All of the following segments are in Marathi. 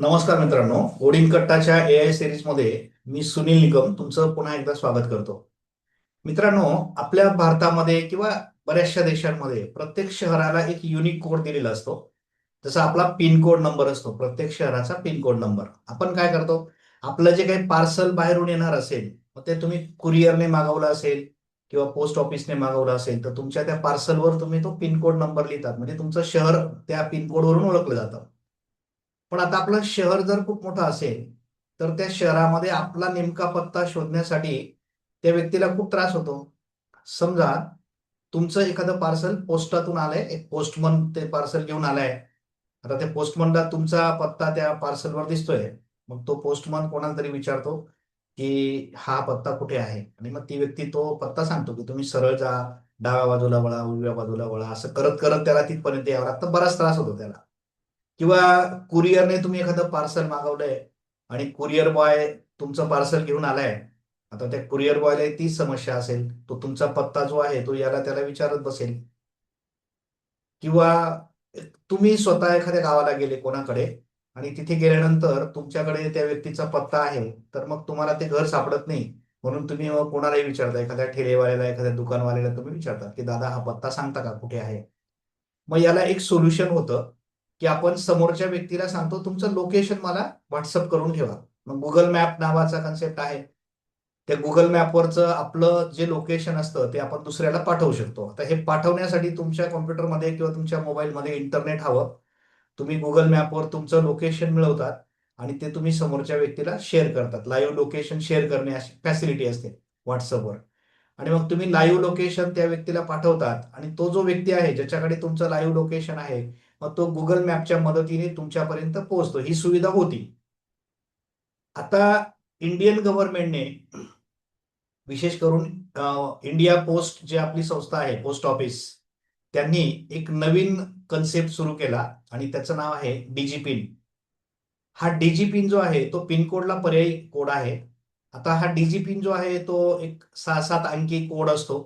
नमस्कार मित्रांनो कोडिंग कट्टाच्या ए आय सिरीजमध्ये मी सुनील निगम तुमचं पुन्हा एकदा स्वागत करतो. मित्रांनो आपल्या भारतामध्ये किंवा बऱ्याचशा देशांमध्ये प्रत्येक शहराला एक युनिक कोड दिलेला असतो. जसा आपला पिन कोड नंबर असतो प्रत्येक शहराचा पिन कोड नंबर आपण काय करतो? आपलं जे काही पार्सल बाहेरून येणार असेल मग ते तुम्ही कुरिअरने मागवलं असेल किंवा पोस्ट ऑफिसने मागवलं असेल तर तुमच्या त्या पार्सलवर तुम्ही तो पिन कोड नंबर लिहितात. म्हणजे तुमचं शहर त्या पिन कोडवरून ओळखलं जातं. पण आता आपलं शहर जर खूप मोठं असेल तर त्या शहरामध्ये आपला नेमका पत्ता शोधण्यासाठी त्या व्यक्तीला खूप त्रास होतो. समजा तुमचं एखादं पार्सल पोस्टातून आलंय एक पोस्टमन ते पार्सल घेऊन आलाय. आता त्या पोस्टमनला तुमचा पत्ता त्या पार्सलवर दिसतोय. मग तो पोस्टमन कोणाला तरी विचारतो की हा पत्ता कुठे आहे? आणि मग ती व्यक्ती तो पत्ता सांगतो की तुम्ही सरळ जा डाव्या बाजूला वळा उजव्या बाजूला वळा असं करत करत त्याला तिथपर्यंत यावं लागतं. बराच त्रास होतो त्याला. किंवा कुरिअरने तुम्ही एखादं पार्सल मागवलंय आणि कुरिअर बॉय तुमचं पार्सल घेऊन आलाय आता त्या कुरिअर बॉयला तीच समस्या असेल तो तुमचा पत्ता जो आहे तो याला त्याला विचारत बसेल. किंवा तुम्ही स्वतः एखाद्या गावाला गेले कोणाकडे आणि तिथे गेल्यानंतर तुमच्याकडे त्या व्यक्तीचा पत्ता आहे तर मग तुम्हाला ते घर सापडत नाही. म्हणून तुम्ही कोणालाही विचारता एखाद्या ठेलेवाल्याला एखाद्या दुकानवाल्याला तुम्ही विचारता की दादा हा पत्ता सांगता का? कुठे आहे? मग याला एक सोल्युशन होतं. की आपण समोरच्या व्यक्तीला सांगतो तुमचं लोकेशन मला व्हॉट्सअप करून ठेवा. मग गुगल मॅप नावाचा कन्सेप्ट आहे. त्या गुगल मॅपवरचं आपलं जे लोकेशन असतं ते आपण दुसऱ्याला पाठवू शकतो. आता हे पाठवण्यासाठी तुमच्या कॉम्प्युटरमध्ये किंवा तुमच्या मोबाईलमध्ये इंटरनेट हवं. तुम्ही गुगल मॅपवर तुमचं लोकेशन मिळवतात आणि ते तुम्ही समोरच्या व्यक्तीला शेअर करतात. लाईव्ह लोकेशन शेअर करणे अशी फॅसिलिटी असते व्हॉट्सअपवर आणि मग तुम्ही लाईव्ह लोकेशन त्या व्यक्तीला पाठवतात आणि तो जो व्यक्ती आहे ज्याच्याकडे तुमचं लाईव्ह लोकेशन आहे मग तो गुगल मॅपच्या मदतीने तुमच्यापर्यंत पोहोचतो. ही सुविधा होती. आता इंडियन गव्हर्नमेंटने विशेष करून इंडिया पोस्ट जे आपली संस्था आहे पोस्ट ऑफिस त्यांनी एक नवीन कन्सेप्ट सुरू केला आणि त्याचं नाव आहे डिजिपिन हा डिजिपिन जो आहे तो पिनकोडला पर्यायी कोड आहे. आता हा डिजिपिन जो आहे तो एक सहा सात अंकी कोड असतो.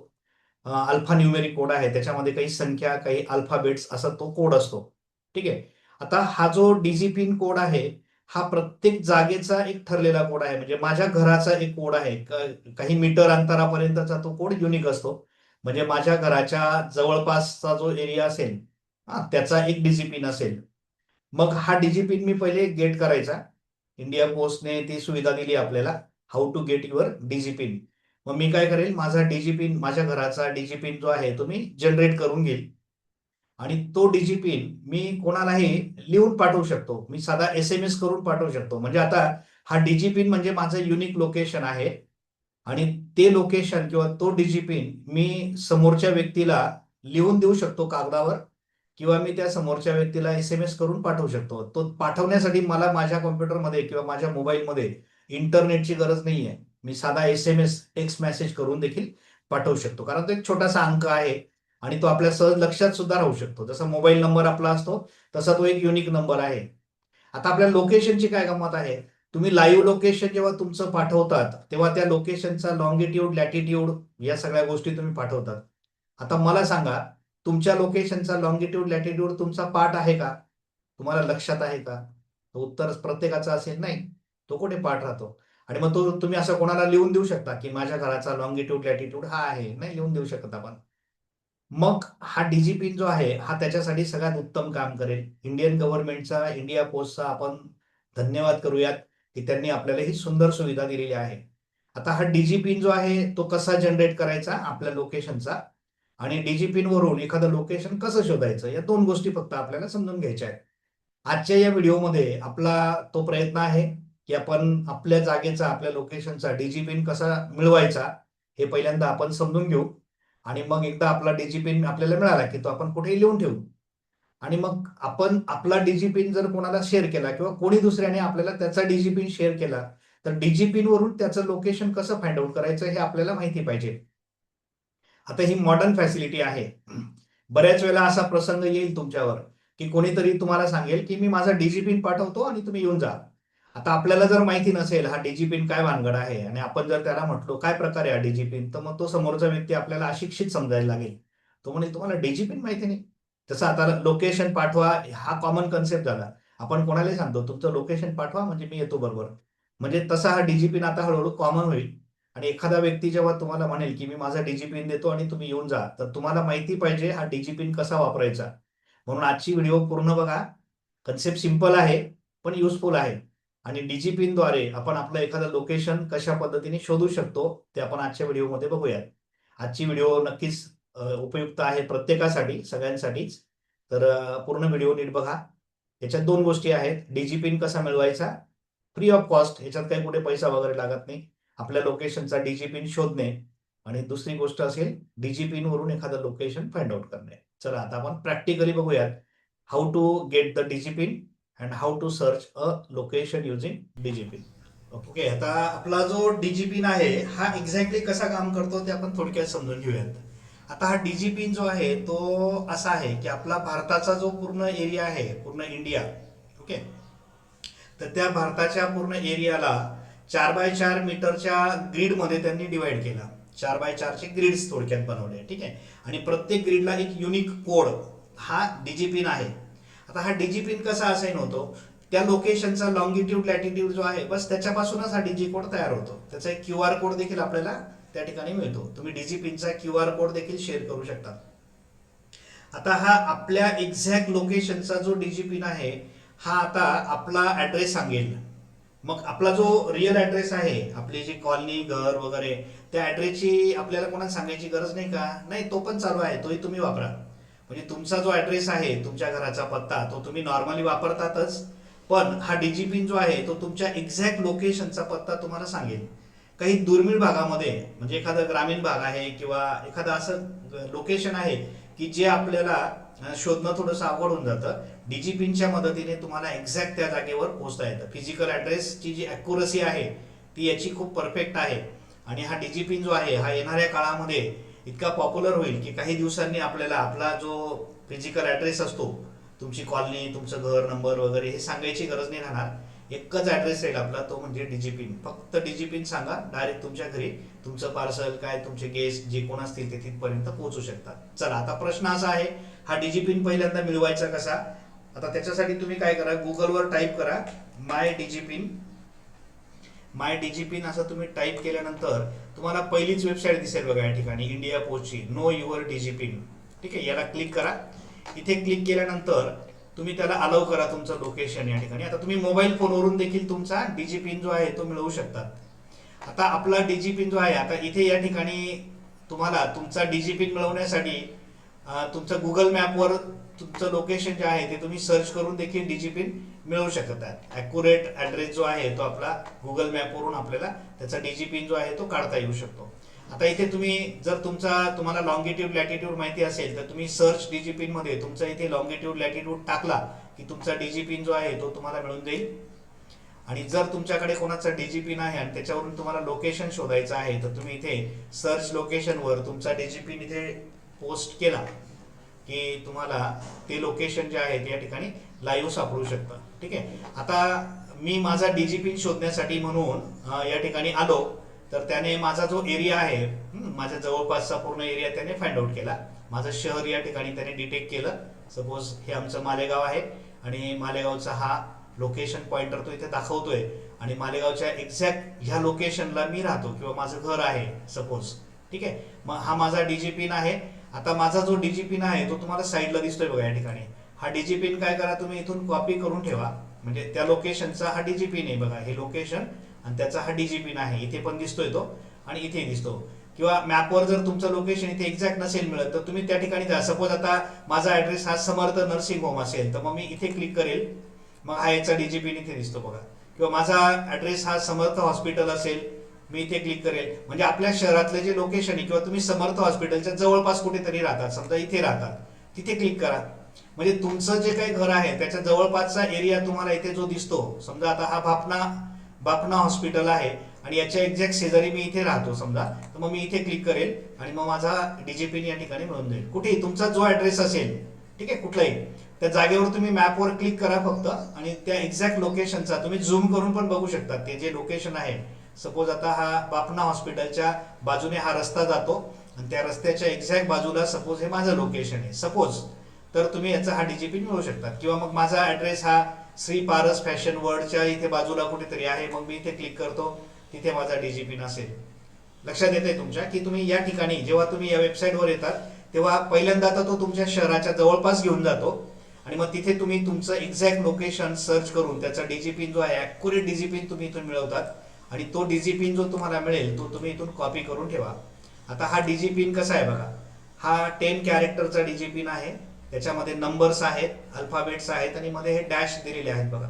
अल्फा न्यूमेरिक कोड आहे. त्याच्यामध्ये काही संख्या काही अल्फाबेट्स असा तो कोड असतो. ठीक आहे? आता हा जो डीजीपिन कोड आहे हा प्रत्येक जागेचा एक ठरलेला कोड आहे. म्हणजे माझ्या घराचा एक कोड आहे. काही मीटर अंतरापर्यंतचा तो कोड युनिक असतो. म्हणजे माझ्या घराच्या जवळपासचा जो एरिया असेल त्याचा एक डीजीपिन असेल. मग हा डीजीपिन मी पहिले गेट करायचा. इंडिया पोस्टने ती सुविधा दिली आपल्याला how to get your DIGIPIN मग मी काय करेल? माझा डीजीपिन माझ्या घराचा डीजीपिन जो आहे तो मी जनरेट करून घेईल. आणि तो डिजिपिन मी कोणालाही लिहून पाठवू शकतो. मी साधा एस एम एस करून पाठवू शकतो. म्हणजे आता हा डिजिपिन म्हणजे माझं युनिक लोकेशन आहे. आणि ते लोकेशन किंवा तो डिजिपिन मी समोरच्या व्यक्तीला लिहून देऊ शकतो कागदावर किंवा मी त्या समोरच्या व्यक्तीला एस एम एस करून पाठवू शकतो. तो पाठवण्यासाठी मला माझ्या कॉम्प्युटरमध्ये किंवा माझ्या मोबाईलमध्ये इंटरनेटची गरज नाही आहे मी साधा S M S text message करून देखील पाठवू शकतो. कारण तो एक छोटासा अंक आहे. आणि तो आपल्या सहज लक्षात सुद्धा राहू शकतो. जसा मोबाईल नंबर आपला असतो तसा तो एक युनिक नंबर आहे. आता आपल्या लोकेशनची काय गंमत आहे? तुम्ही लाईव्ह लोकेशन जेव्हा तुमचं पाठवतात तेव्हा त्या लोकेशनचा लॉंगिट्यूड लॅटिट्यूड या सगळ्या गोष्टी तुम्ही पाठवतात. आता मला सांगा तुमच्या लोकेशनचा लॉंगिट्यूड लॅटिट्यूड तुमचा पाठ आहे का? तुम्हाला लक्षात आहे का? उत्तर प्रत्येकाचा असेल नाही तो कुठे पाठ राहतो? आणि मग तो तुम्ही असं कोणाला लिहून देऊ शकता की माझ्या घराचा लॉंगिट्यूड लॅटिट्यूड हा आहे नाही लिहून देऊ शकत आपण. मग हा डिजिपिन जो आहे हा त्याच्यासाठी सगळ्यात उत्तम काम करेल. इंडियन गव्हर्नमेंटचा इंडिया पोस्टचा आपण धन्यवाद करूयात की त्यांनी आपल्याला ही सुंदर सुविधा दिलेली आहे. आता हा डिजिपिन जो आहे तो कसा जनरेट करायचा? आपल्या लोकेशनचा आणि डीजीपीन वरून एखादं लोकेशन कसं शोधायचं? या दोन गोष्टी फक्त आपल्याला समजून घ्यायच्या आहेत. आजच्या या व्हिडिओमध्ये आपला तो प्रयत्न आहे की आपण आपल्या जागेचा आपल्या लोकेशनचा डीजीपीन कसा मिळवायचा हे पहिल्यांदा आपण समजून घेऊ. आणि मग एकदा आपला डिजिपिन आपल्याला मिळाला की तो आपण कुठेही लिहून ठेवू. आणि मग आपण आपला डिजिपिन जर कोणाला शेअर केला किंवा कोणी दुसऱ्याने आपल्याला त्याचा डिजिपिन शेअर केला तर डिजिपिन वरून त्याचं लोकेशन कसं फाइंड आउट करायचं हे आपल्याला माहिती पाहिजे. आता ही मॉडर्न फॅसिलिटी आहे. बऱ्याच वेळेला असा प्रसंग येईल तुमच्यावर की कोणीतरी तुम्हाला सांगेल की मी माझा डिजिपिन पाठवतो आणि तुम्ही येऊन जा. आता आपल्याला जर माहिती नसेल हा डीजीपिन काय भानगड आहे आणि आपण जर त्याला म्हटलो काय प्रकारे हा डीजीपिन तर मग तो समोरचा व्यक्ती आपल्याला अशिक्षित समजायला लागेल. तो म्हणे तुम्हाला डीजीपिन माहिती नाही. तसं आता लोकेशन पाठवा हा कॉमन कन्सेप्ट झाला. आपण कोणालाही सांगतो तुमचं लोकेशन पाठवा म्हणजे मी येतो बरोबर. म्हणजे तसा हा डीजीपीन आता हळूहळू कॉमन होईल. आणि एखादा व्यक्ती जेव्हा तुम्हाला म्हणेल की मी माझा डीजीपीन देतो आणि तुम्ही येऊन जा तर तुम्हाला माहिती पाहिजे हा डीजीपीन कसा वापरायचा. म्हणून आजची व्हिडिओ पूर्ण बघा. कन्सेप्ट सिंपल आहे पण युजफुल आहे. आणि डीजीपीनद्वारे आपण आपलं एखादं लोकेशन कशा पद्धतीने शोधू शकतो ते आपण आजच्या व्हिडिओमध्ये बघूयात. आजची व्हिडिओ नक्कीच उपयुक्त आहे प्रत्येकासाठी सगळ्यांसाठीच. तर पूर्ण व्हिडिओ नीट बघा. याच्यात दोन गोष्टी आहेत. डीजीपीन कसा मिळवायचा? फ्री ऑफ कॉस्ट याच्यात काही कुठे पैसा वगैरे लागत नाही. आपल्या लोकेशनचा डीजीपीन शोधणे. आणि दुसरी गोष्ट असेल डीजीपीन वरून एखादं लोकेशन फाइंड आउट करणे. चला आता आपण प्रॅक्टिकली बघूयात. How to get the DIGIPIN and how to search a location using DIGIPIN okay आता आपला जो डीजीपीन आहे हा एक्झॅक्टली कसा काम करतो ते आपण थोडक्यात समजून घेऊयात. आता हा डीजीपीन जो आहे तो असा आहे की आपला भारताचा जो पूर्ण एरिया आहे पूर्ण इंडिया ओके तर त्या भारताच्या पूर्ण एरियाला चार बाय चार मीटरच्या ग्रीडमध्ये त्यांनी डिवाइड केला. चार बाय चारचे ग्रीड्स थोडक्यात बनवले ठीक? आहे आणि प्रत्येक ग्रीडला एक युनिक कोड हा डीजीपीन आहे. आता हा डीजीपीन कसा असाइन होतो? त्या लोकेशनचा लॉंगिट्यूड लॅटिट्यूड जो आहे बस त्याच्यापासूनच हा डीजी कोड तयार होतो. त्याचा एक क्यू आर कोड देखील आपल्याला त्या ठिकाणी मिळतो. तुम्ही डीजी पिनचा क्यू आर कोड देखील शेअर करू शकता. आता हा आपल्या एक्झॅक्ट लोकेशनचा जो डीजीपीन आहे हा आता आपला ऍड्रेस सांगेल. मग आपला जो रिअल ऍड्रेस आहे आपली जी कॉलनी घर वगैरे त्या ऍड्रेसची आपल्याला कोणाला सांगायची गरज नाही का? नाही तो पण चालू आहे. तोही तुम्ही वापरा. म्हणजे तुमचा जो ॲड्रेस आहे तुमच्या घराचा पत्ता तो तुम्ही नॉर्मली वापरतातच. पण हा डीजीपीन जो आहे तो तुमच्या एक्झॅक्ट लोकेशनचा पत्ता तुम्हाला सांगेल. काही दुर्मिळ भागामध्ये म्हणजे एखादा ग्रामीण भाग आहे किंवा एखादं असं लोकेशन आहे की जे आपल्याला शोधणं थोडंसं अवघड होऊन जातं. डीजीपीनच्या मदतीने तुम्हाला एक्झॅक्ट त्या जागेवर पोहोचता येतं. फिजिकल ॲड्रेसची जी ॲक्युरसी आहे ती याची खूप परफेक्ट आहे. आणि हा डीजीपीन जो आहे हा येणाऱ्या काळामध्ये इतका पॉप्युलर होईल की काही दिवसांनी आपल्याला आपला जो फिजिकल ॲड्रेस असतो तुमची कॉलनी तुमचं घर नंबर वगैरे हे सांगायची गरज नाही राहणार. एकच ॲड्रेस राहील आपला तो म्हणजे डिजिपिन फक्त डीजीपीन सांगा डायरेक्ट तुमच्या घरी तुमचं पार्सल काय तुमचे गेस्ट जे कोण असतील ते तिथपर्यंत पोहोचू शकतात. चला आता प्रश्न असा आहे हा डिजिपिन पहिल्यांदा मिळवायचा कसा? आता त्याच्यासाठी तुम्ही काय करा गुगलवर टाईप करा माय डिजिपिन माय डीजीपीन असं तुम्ही टाईप केल्यानंतर तुम्हाला पहिलीच वेबसाईट दिसेल बघा या ठिकाणी इंडिया पोस्टची नो युअर पिन ठीक आहे याला क्लिक करा. इथे क्लिक केल्यानंतर तुम्ही त्याला अलाव करा तुमचं लोकेशन या ठिकाणी. आता तुम्ही मोबाईल फोनवरून देखील तुमचा डीजीपीन जो आहे तो मिळवू शकतात आता आपला डीजीपीन जो आहे आता इथे या ठिकाणी तुम्हाला तुमचा डीजीपीन मिळवण्यासाठी तुमचं गुगल मॅपवर तुमचं लोकेशन जे आहे ते तुम्ही सर्च करून देखील डिजिपिन मिळवू शकतात ॲक्युरेट ॲड्रेस जो आहे तो आपला गुगल मॅपवरून आपल्याला त्याचा डिजिपिन जो आहे तो काढता येऊ शकतो. आता इथे तुम्ही जर तुमचा तुम्हाला लॉंगिट्यूड लॅटिट्यूड माहिती असेल तर तुम्ही सर्च डीजीपीन मध्ये तुमचा इथे लॉंगिट्यूड लॅटिट्यूड टाकला की तुमचा डिजिपिन जो आहे तो तुम्हाला मिळून जाईल. आणि जर तुमच्याकडे कोणाचा डिजिपिन आहे आणि त्याच्यावरून तुम्हाला लोकेशन शोधायचं आहे तर तुम्ही इथे सर्च लोकेशनवर तुमचा डिजिपिन इथे पोस्ट केला की तुम्हाला ते लोकेशन जे आहे ते या ठिकाणी लाईव्ह सापडू शकतं. ठीक आहे? आता मी माझा डीजीपीन शोधण्यासाठी म्हणून या ठिकाणी आलो तर त्याने माझा जो एरिया आहे माझ्या जवळपासचा पूर्ण एरिया त्याने फाइंड आउट केला. माझं शहर या ठिकाणी त्याने डिटेक्ट केलं. सपोज हे आमचं मालेगाव आहे आणि मालेगावचा हा लोकेशन पॉइंटर तो इथे दाखवतोय आणि मालेगावच्या एक्झॅक्ट ह्या लोकेशनला मी राहतो किंवा माझं घर आहे सपोज ठीक आहे? मग हा माझा डीजीपीन आहे आता माझा जो डीजीपीन आहे तो तुम्हाला साईडला दिसतोय बघा या ठिकाणी. हा डीजीपीन काय करा तुम्ही इथून कॉपी करून ठेवा. म्हणजे त्या लोकेशनचा हा डीजीपीन आहे बघा हे लोकेशन आणि त्याचा हा डीजीपीन आहे इथे पण दिसतोय तो आणि इथे दिसतो. किंवा मॅपवर जर तुमचं लोकेशन इथे एक्झॅक्ट नसेल मिळत तर तुम्ही त्या ठिकाणी जा. सपोज आता माझा ऍड्रेस हा समर्थ नर्सिंग होम असेल तर मग मी इथे क्लिक करेल. मग हा याचा डीजीपीन इथे दिसतो बघा. किंवा माझा ऍड्रेस हा समर्थ हॉस्पिटल असेल मी इथे क्लिक करेल. म्हणजे आपल्या शहरातले जे लोकेशन आहे किंवा तुम्ही समर्थ हॉस्पिटलच्या जवळपास कुठेतरी राहतात समजा इथे राहतात. तिथे क्लिक करा. म्हणजे तुमचं जे काही घर आहे त्याच्या जवळपासचा एरिया तुम्हाला इथे जो दिसतो समजा आता हा बापना बापना हॉस्पिटल आहे आणि याच्या एक्झॅक्ट शेजारी मी इथे राहतो समजा. तर मग मी इथे क्लिक करेल आणि मग माझा डीजेपीने या ठिकाणी मिळून जाईल कुठेही तुमचा जो ॲड्रेस असेल ठीक आहे कुठलाही त्या जागेवर तुम्ही मॅपवर क्लिक करा फक्त आणि त्या एक्झॅक्ट लोकेशनचा तुम्ही झूम करून पण बघू शकता. ते जे लोकेशन आहे सपोज आता हा बापना हॉस्पिटलच्या बाजूने हा रस्ता जातो आणि त्या रस्त्याच्या एक्झॅक्ट बाजूला सपोज हे माझं लोकेशन आहे. सपोज तर तुम्ही याचा हा डीजीपी मिळवू शकता किंवा मग माझा ऍड्रेस हा श्री पारस फॅशन वर्ल्डच्या इथे बाजूला कुठेतरी आहे मग मी इथे क्लिक करतो तिथे माझा डीजीपी नसेल. असेल लक्षात येते तुमच्या? की तुम्ही या ठिकाणी जेव्हा तुम्ही या वेबसाईटवर येतात तेव्हा पहिल्यांदा तर तो तुमच्या शहराच्या जवळपास घेऊन जातो. आणि मग तिथे तुम्ही तुमचं एक्झॅक्ट लोकेशन सर्च करून त्याचा डीजीपी जो आहे ॲक्युरेट डीजीपी तुम्ही इथून मिळवतात. आणि तो डीजी पिन जो तुम्हाला मिळेल तो तुम्ही इथून कॉपी करून ठेवा. आता हा डीजी पिन कसा आहे बघा. हा टेन कॅरेक्टरचा डीजी पिन आहे. त्याच्यामध्ये नंबर्स आहेत अल्फाबेट्स आहेत आणि मध्ये हे डॅश दिलेले आहेत बघा.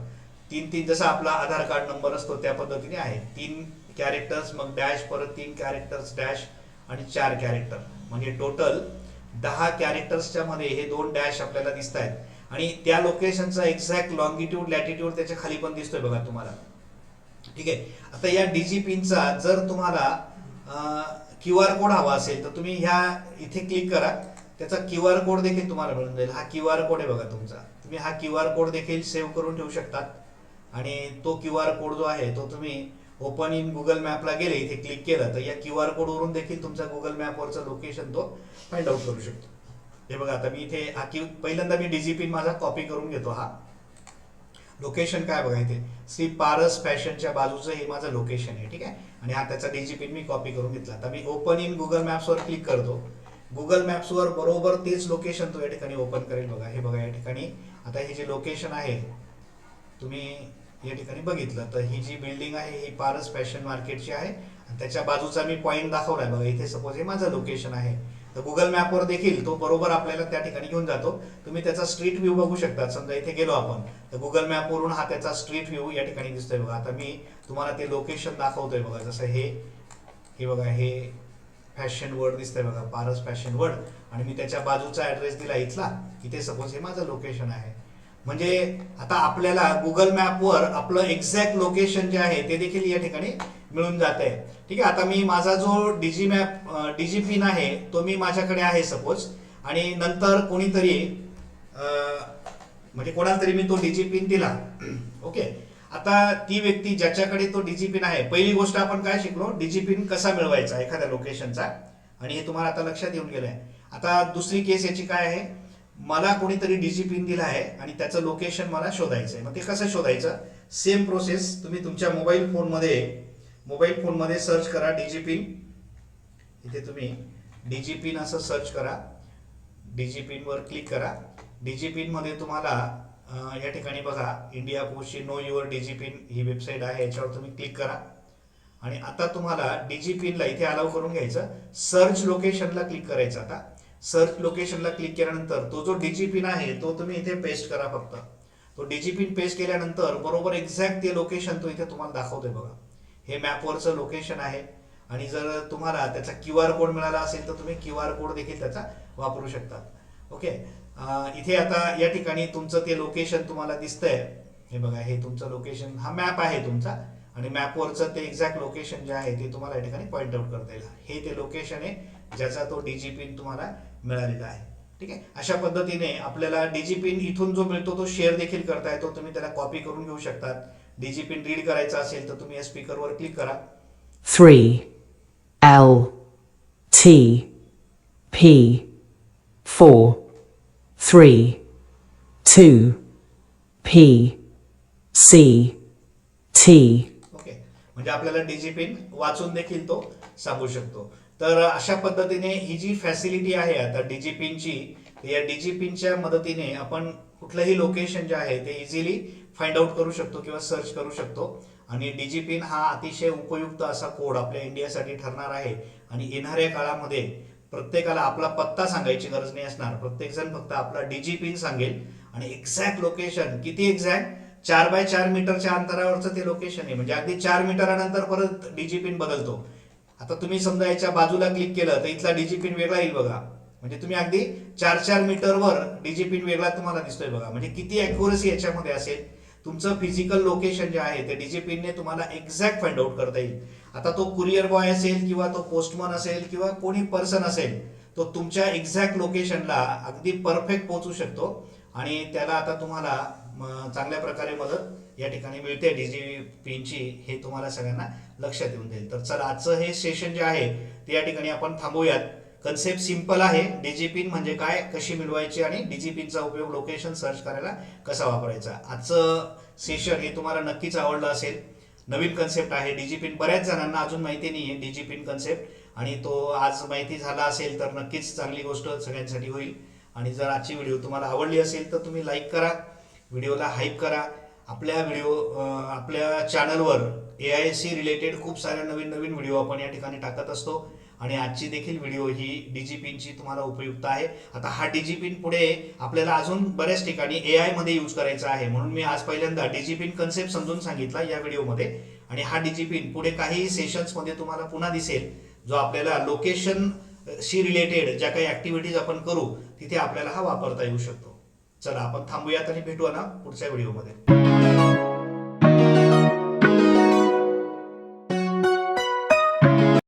तीन तीन जसा आपला आधार कार्ड नंबर असतो त्या पद्धतीने आहे. तीन कॅरेक्टर्स मग डॅश परत तीन कॅरेक्टर्स डॅश आणि चार कॅरेक्टर म्हणजे टोटल दहा कॅरेक्टर्सच्या मध्ये हे दोन डॅश आपल्याला दिसत आहेत आणि त्या लोकेशनचा एक्झॅक्ट लॉंगिट्यूड लॅटिट्यूड त्याच्याखाली पण दिसतोय बघा तुम्हाला. ठीक आहे? आता या डीजी पिनचा जर तुम्हाला क्यू आर कोड हवा असेल तर तुम्ही ह्या इथे क्लिक करा. त्याचा क्यू आर कोड देखील तुम्हाला मिळून जाईल. हा क्यू आर कोड आहे बघा तुमचा. तुम्ही हा क्यू आर कोड देखील सेव्ह करून ठेवू शकतात. आणि तो क्यू आर कोड जो आहे तो तुम्ही ओपन इन गुगल मॅपला गेले इथे क्लिक केलं तर या क्यू आर कोडवरून देखील तुमचा गुगल मॅपवरचं लोकेशन तो फाइंड आउट करू शकतो. हे बघा आता मी इथे हा क्यू पहिल्यांदा मी डीजीपी पिन माझा कॉपी करून घेतो हा. लोकेशन काय बघा इथे? श्री पारस फॅशनच्या बाजूचं हे माझं लोकेशन आहे ठीक आहे? आणि हा त्याचा डीजीपी मी कॉपी करून घेतला. आता मी ओपन इन गुगल मॅप्सवर क्लिक करतो. गुगल मॅप्सवर बरोबर तेच लोकेशन तो या ठिकाणी ओपन करेल बघा. हे बघा या ठिकाणी. आता हे जे लोकेशन आहे तुम्ही या ठिकाणी बघितलं. तर ही जी बिल्डिंग आहे ही पारस फॅशन मार्केटची आहे. आणि त्याच्या बाजूचा मी पॉईंट दाखवलाय. बघा इथे सपोज हे माझं लोकेशन आहे. तर गुगल मॅपवर देखील तो बरोबर आपल्याला त्या ठिकाणी घेऊन जातो. तुम्ही त्याचा स्ट्रीट व्ह्यू बघू शकता समजा इथे गेलो आपण तर गुगल मॅपवरून हा त्याचा स्ट्रीट व्ह्यू या ठिकाणी दिसतोय बघा. आता मी तुम्हाला ते लोकेशन दाखवतोय बघा. जसं हे हे बघा हे फॅशन वर्ड दिसतंय बघा. पारस फॅशन वर्ड आणि मी त्याच्या बाजूचा ऍड्रेस दिला इथला. इथे सपोज हे माझं लोकेशन आहे. म्हणजे आता आपल्याला गुगल मॅपवर आपलं एक्झॅक्ट लोकेशन जे आहे ते देखील या ठिकाणी मिळून जात आहे ठीक आहे आता मी माझा जो डीजी मॅप डीजी पिन आहे तो मी माझ्याकडे आहे सपोज आणि नंतर कोणीतरी म्हणजे कोणाला तरी मी तो डीजी पिन दिला. ओके. आता ती व्यक्ती ज्याच्याकडे तो डीजी पिन आहे पहिली गोष्ट आपण काय शिकलो? डीजी पिन कसा मिळवायचा एखाद्या लोकेशनचा आणि हे तुम्हाला आता लक्षात येऊन गेलं आहे आता दुसरी केस याची काय आहे? मला कोणीतरी डीजी पिन दिला आहे आणि त्याचं लोकेशन मला शोधायचं आहे मग ते कसं शोधायचं? सेम प्रोसेस तुम्ही तुमच्या मोबाईल फोनमध्ये मोबाईल फोनमध्ये सर्च करा डीजी पिन इथे तुम्ही डीजी पिन असं सर्च करा. डीजी पिनवर क्लिक करा. डीजी पिनमध्ये तुम्हाला या ठिकाणी बघा इंडिया पोस्टची नो युअर डीजी पिन ही वेबसाईट आहे. याच्यावर तुम्ही क्लिक करा. आणि आता तुम्हाला डीजी पिनला इथे अलाव करून घ्यायचं. सर्च लोकेशनला क्लिक करायचं आता. सर्च लोकेशनला क्लिक केल्यानंतर तो जो डीजी पिन आहे तो तुम्ही इथे पेस्ट करा फक्त. तो डीजी पिन पेस्ट केल्यानंतर बरोबर एक्झॅक्ट ते लोकेशन तो इथे तुम्हाला दाखवतोय बघा. हे मॅपवरचं लोकेशन आहे. आणि जर तुम्हाला त्याचा क्यू आर कोड मिळाला असेल तर तुम्ही क्यू आर कोड देखील त्याचा वापरू शकतात ओके इथे आता या ठिकाणी तुमचं ते लोकेशन तुम्हाला दिसतंय. हे बघा हे तुमचं लोकेशन हा मॅप आहे तुमचा. आणि मॅपवरचं ते एक्झॅक्ट लोकेशन जे आहे ते तुम्हाला या ठिकाणी पॉईंट आउट करता येईल. हे ते लोकेशन आहे ज्याचा तो डीजी पिन तुम्हाला मिळालेला आहे. ठीक आहे? अशा पद्धतीने आपल्याला डीजी पिन इथून जो मिळतो तो शेअर देखील करता येतो. तुम्ही त्याला कॉपी करून घेऊ शकतात. डीजी पिन रीड करायचा असेल तर तुम्ही या स्पीकरवर क्लिक करा. 3 L T P 4 3 2 P C T. Okay म्हणजे आपल्याला डीजी पिन वाचून देखील तो सांगू शकतो. तर अशा पद्धतीने ही जी फॅसिलिटी आहे आता डीजी पिनची या डीजी पिनच्या मदतीने आपण कुठलंही लोकेशन जे आहे ते इझिली फाइंड आउट करू शकतो किंवा सर्च करू शकतो. आणि डीजीपिन हा अतिशय उपयुक्त असा कोड आपल्या इंडियासाठी ठरणार आहे. आणि येणाऱ्या काळामध्ये प्रत्येकाला आपला पत्ता सांगायची गरज नाही असणार. प्रत्येकजण फक्त आपला डीजीपिन सांगेल. आणि एक्झॅक्ट लोकेशन किती एक्झॅक्ट चार बाय चार मीटरच्या अंतरावरचं ते लोकेशन आहे. म्हणजे अगदी चार मीटरानंतर परत डीजीपिन बदलतो. आता तुम्ही समजा याच्या बाजूला क्लिक केलं तर इथला डीजीपिन वेगळा येईल बघा. म्हणजे तुम्ही अगदी चार चार मीटरवर डीजीपिन वेगळा तुम्हाला दिसतोय बघा. म्हणजे किती अॅक्युरसी याच्यामध्ये असेल? तुमचं फिजिकल लोकेशन जे आहे ते डीजीपीने पिनने तुम्हाला एक्झॅक्ट फाइंड आउट करता येईल. आता तो कुरिअर बॉय असेल किंवा तो पोस्टमन असेल किंवा कोणी पर्सन असेल तो तुमच्या एक्झॅक्ट लोकेशनला अगदी परफेक्ट पोहोचू शकतो. आणि त्याला आता तुम्हाला चांगल्या प्रकारे मदत या ठिकाणी मिळते. डीजी पिनची हे तुम्हाला सगळ्यांना लक्षात येऊन जाईल. तर चला आजचं हे सेशन जे आहे ते या ठिकाणी आपण थांबूयात. कन्सेप्ट सिंपल आहे. डीजीपिन म्हणजे काय कशी मिळवायची आणि डीजीपिनचा उपयोग लोकेशन सर्च करायला कसा वापरायचा. आजचं सेशन हे तुम्हाला नक्कीच आवडलं असेल. नवीन कन्सेप्ट आहे. डीजीपिन बऱ्याच जणांना अजून माहिती नाही आहे डीजीपिन कन्सेप्ट आणि तो आज माहिती झाला असेल तर नक्कीच चांगली गोष्ट सगळ्यांसाठी होईल. आणि जर आजची व्हिडिओ तुम्हाला आवडली असेल तर तुम्ही लाईक करा. व्हिडिओला हाईप करा. आपल्या व्हिडिओ आपल्या चॅनलवर ए आय सी रिलेटेड खूप साऱ्या नवीन नवीन व्हिडिओ आपण या ठिकाणी टाकत असतो. आणि आजची देखील व्हिडिओ ही डीजीपिनची तुम्हाला उपयुक्त आहे. आता हा डीजीपिन पुढे आपल्याला अजून बऱ्याच ठिकाणी ए मध्ये यूज करायचा आहे. म्हणून मी आज पहिल्यांदा डीजीपिन कन्सेप्ट समजून सांगितला या व्हिडिओमध्ये आणि हा डीजीपिन पुढे काही सेशन्समध्ये तुम्हाला पुन्हा दिसेल. जो आपल्याला लोकेशन शी रिलेटेड ज्या काही ऍक्टिव्हिटीज आपण करू तिथे आपल्याला हा वापरता येऊ शकतो. चला आपण थांबूयात आणि भेटू ना पुढच्या व्हिडिओमध्ये